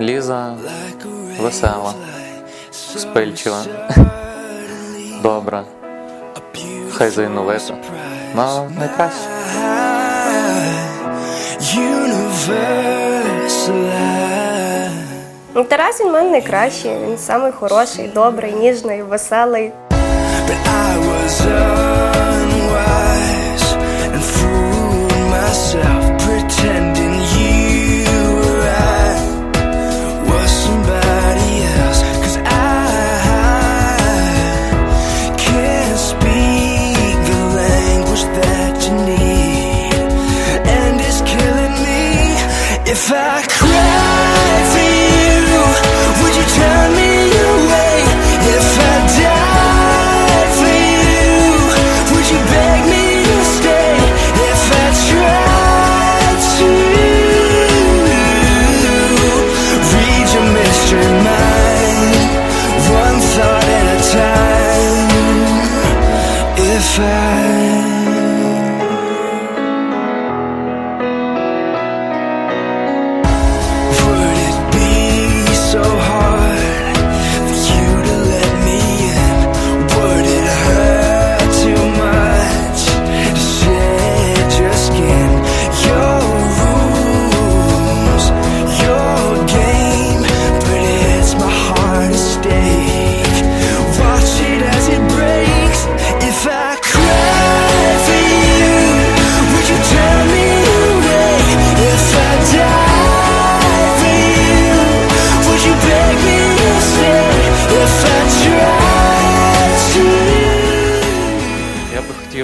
Ліза весела, спильчива, добра, хай зайновита. Ну, найкраще. Тарас він в мене найкращий. Він самий хороший, добрий, ніжний, веселий. But I was If I cried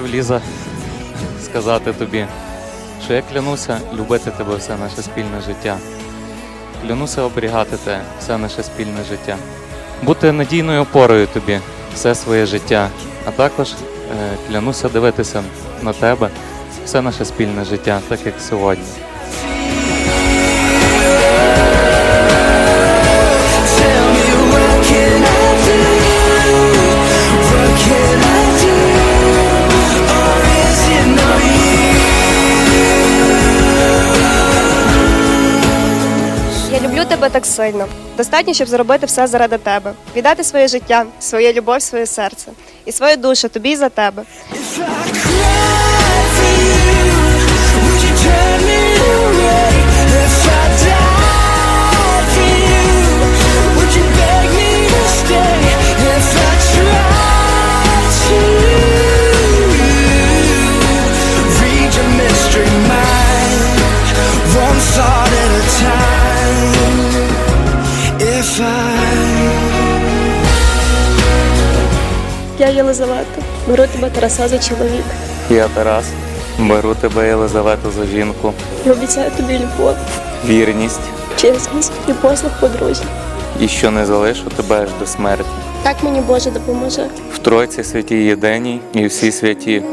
хотів, Ліза, сказати тобі, що я клянуся любити тебе все наше спільне життя. Клянуся оберігати тебе все наше спільне життя. Бути надійною опорою тобі все своє життя. А також е, клянуся дивитися на тебе все наше спільне життя, так як сьогодні. Люблю тебе так сильно. Достатньо, щоб зробити все заради тебе. Віддати своє життя, своє любов, своє серце і свою душу тобі за тебе. Я Єлизавета, беру тебе Тараса за чоловік Я Тарас, беру тебе, Єлизавету, за жінку, і обіцяю тобі любов, вірність чесність і послуг подружжя. і що не залишу тебе аж до смерті. Так мені Боже допоможе. В Тройці святій єдиній і всі святі.